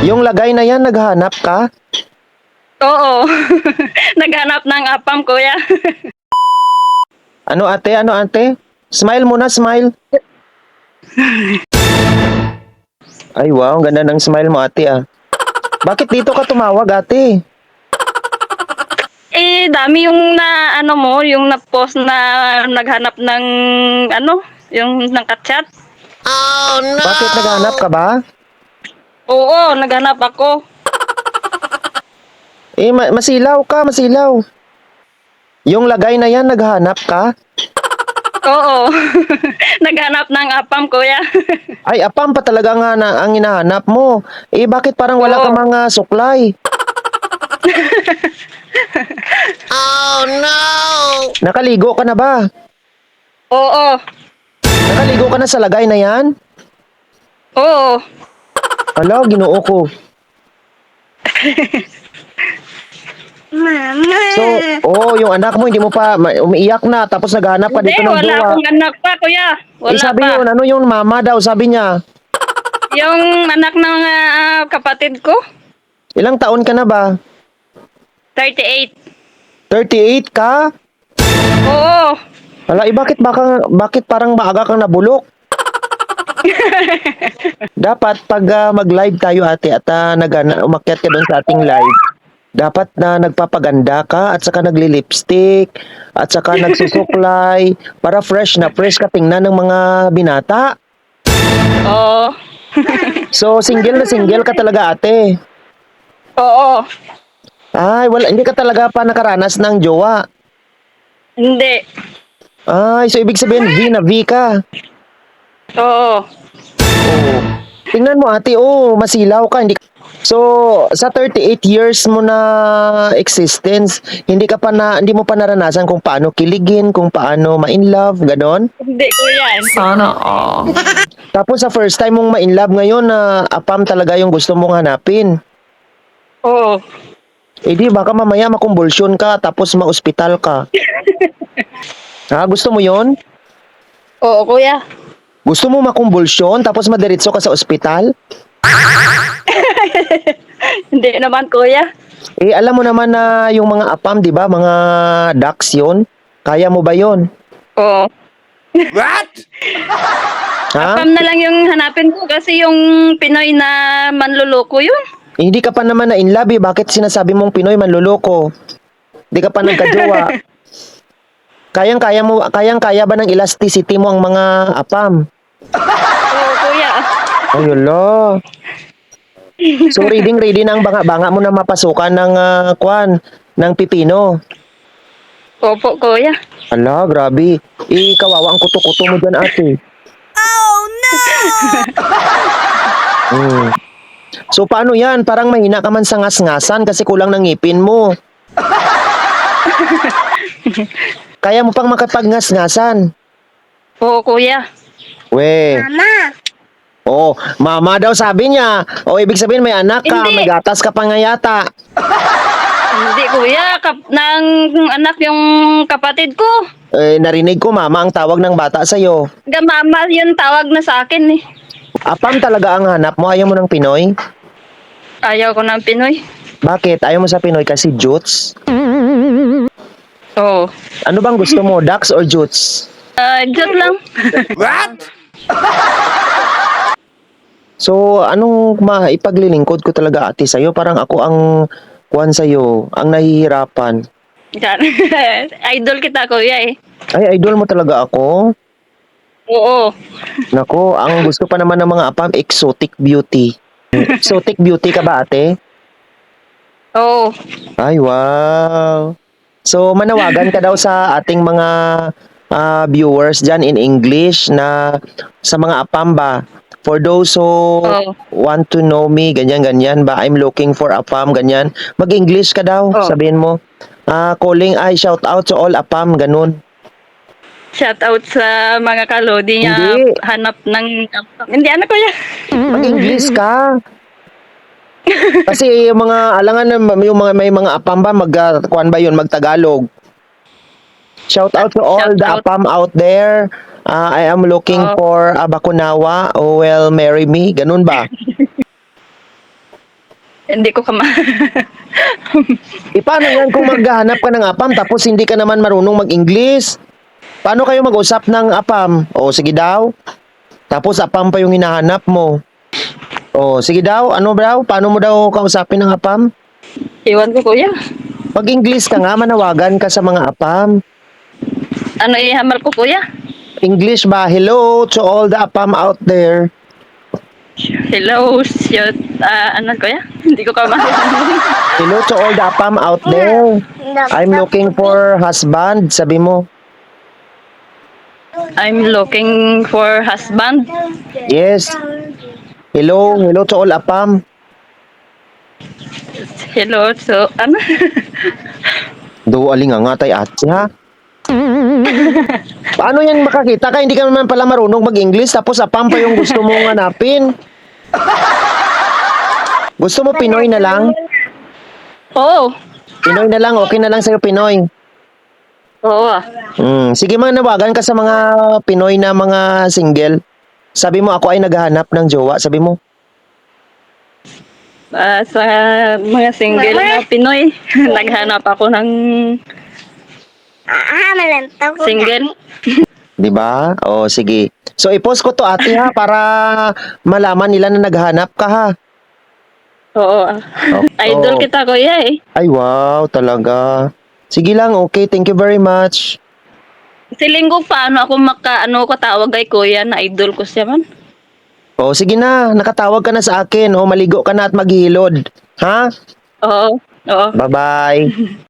Yung lagay na yan, naghahanap ka? Oo. Naghanap ng apam, kuya. Ano ate, ano ate? Smile muna, smile. Ay wow, ang ganda ng smile mo ate ah. Bakit dito ka tumawag ate? eh, dami yung na, ano mo, yung na-post na naghanap ng, ano, yung nangkachat. Bakit naghahanap ka ba? Oo, naghanap ako. Eh, ma- masilaw ka, masilaw. Yung lagay na yan, naghahanap ka? Oo. naghanap ng apam, kuya. Ay, apam pa talaga nga na, ang hinahanap mo. Eh, bakit parang wala Oo. ka mga suklay? Nakaligo ka na ba? Oo. Nakaligo ka na sa lagay na yan? Oo. Ala, ginoo ko. So, oh, yung anak mo, hindi mo pa ma- umiiyak na, tapos naghahanap pa Hindi, dito ng wala akong anak pa, kuya. Wala Eh, sabi pa. yun, ano yung mama daw, sabi niya. Yung anak ng ah, kapatid ko, Ilang taon ka na ba? 38. 38 ka? Oo. Wala, eh, bakit, baka, bakit parang maaga kang nabulok? dapat pag ah, mag-live tayo ate at uh, nag, umakyat ka doon sa ating live, dapat na nagpapaganda ka at saka nagli-lipstick at saka nagsusuklay para fresh na fresh ka tingnan ng mga binata. Oo. So, single na single ka talaga ate. Oo. Ay, wala, hindi ka talaga pa nakaranas ng jowa. Hindi. Ay, so ibig sabihin, V na V ka. Oo. Oo. Tingnan mo ate, oh, masilaw ka. Hindi ka- So, sa 38 years mo na existence, hindi ka pa na hindi mo pa naranasan kung paano kiligin, kung paano ma-in love, ganon. Hindi, kuya. Sana all. Tapos sa first time mong ma-in love ngayon na apam talaga yung gusto mong hanapin. Oo. Eh di baka mamaya makumbulsyon ka tapos ma-ospital ka. ha, gusto mo 'yon? Oo, kuya. Gusto mo makumbulsyon tapos madiretso ka sa ospital? Hindi naman, kuya. Eh, alam mo naman na yung mga apam, di ba? Mga ducks yon Kaya mo ba yon Oo. Ha? Apam na lang yung hanapin ko kasi yung Pinoy na manluloko yun. Eh, hindi ka pa naman na in love eh. Bakit sinasabi mong Pinoy manluloko? Hindi ka pa nagkajowa. Kayang-kaya mo, kayang-kaya ba ng elasticity mo ang mga apam? Oo, kuya. Ay, ala. So, reading, reading ang banga-banga mo na mapasukan ng ah, kwan, ng pipino. Opo, kuya. Ala, grabe. Eh, kawawa ang kuto-kuto mo dyan, ate. Oh, no! Hmm. So, paano yan? Parang mahina ka man sa ngas-ngasan kasi kulang ng ngipin mo. Kaya mo pang makapag-ngas-ngasan. Oo, kuya. We. Mama. Oh, mama daw sabi niya. O, ibig sabihin may anak ka, Hindi. may gatas ka pa nga yata. Hindi, kuya. Kap ng anak yung kapatid ko. Eh, narinig ko, mama, ang tawag ng bata sa'yo. Gamama yun tawag na sa akin eh. Apam talaga ang hanap mo? Ayaw mo ng Pinoy? Ayaw ko ng Pinoy. Bakit? Ayaw mo sa Pinoy kasi Jutes? Oo. Ano bang gusto mo, Dax or Jutes? Ah, joke lang. So, anong maipaglilingkod ko talaga ate sa'yo? Parang ako ang kuwan sa'yo, ang nahihirapan. Idol kita, kuya eh. Ay, idol mo talaga ako? Oo. Nako, ang gusto pa naman ng mga apam, exotic beauty. Exotic beauty ka ba ate? Oo. Ay, wow. So, manawagan ka daw sa ating mga ah, viewers dyan in English na sa mga apam ba? For those who Oo. want to know me, ganyan-ganyan ba? I'm looking for apam, ganyan. Mag-English ka daw, Oo. sabihin mo. Ah, calling, ay, shout out to all apam, ganun. Shout out sa mga kalodi niya. Hindi. Hanap ng... Hindi, ano kuya? Mag-English ka. Kasi yung mga alangan yung mga may mga apam ba mag uh, ba yun magtagalog. Shout out to all Shout the out. apam out there. Uh, I am looking Oo. for a bakunawa. Oh well, marry me. Ganun ba? Hindi ko kama. E paano yan kung maghahanap ka ng apam tapos hindi ka naman marunong mag-English? Paano kayo mag-usap ng apam? O sige daw. Tapos apam pa yung hinahanap mo. O sige daw, ano daw? Paano mo daw kausapin ng apam? Iwan ko kuya. Pag English ka nga, manawagan ka sa mga apam. Ano ihamal ko kuya? English ba? Hello to all the apam out there. Hello, shoot. Ah, ano kuya? Hindi ko kama. Hello to all the apam out there. I'm looking for husband, sabi mo. I'm looking for husband. Yes. Hello, hello to all apam. Hello, so ano? Do aling nga tay ate ha. Paano yan makakita ka? Hindi ka naman pala marunong mag-English tapos apam pa yung gusto mong hanapin. Gusto mo Pinoy na lang? Oo. Pinoy na lang, okay na lang sa'yo Pinoy. Oo. ah. Hmm, sige manawagan ka sa mga Pinoy na mga single. Sabi mo ako ay naghahanap ng jowa, sabi mo. Ah, sa mga single na Pinoy, naghanap ako ng Ah, malanta ko. single. 'Di ba? O sige. So i-post ko to ate ha para malaman nila na naghahanap ka ha. Oo. Idol Oo. kita kuya eh. Ay wow, talaga. Sige lang, okay. Thank you very much. Si Linggo paano ako maka ano ko tawag kay kuya na idol ko siya man. O sige na, nakatawag ka na sa akin. O maligo ka na at maghihilod. Ha? Oo. Oo. Bye-bye.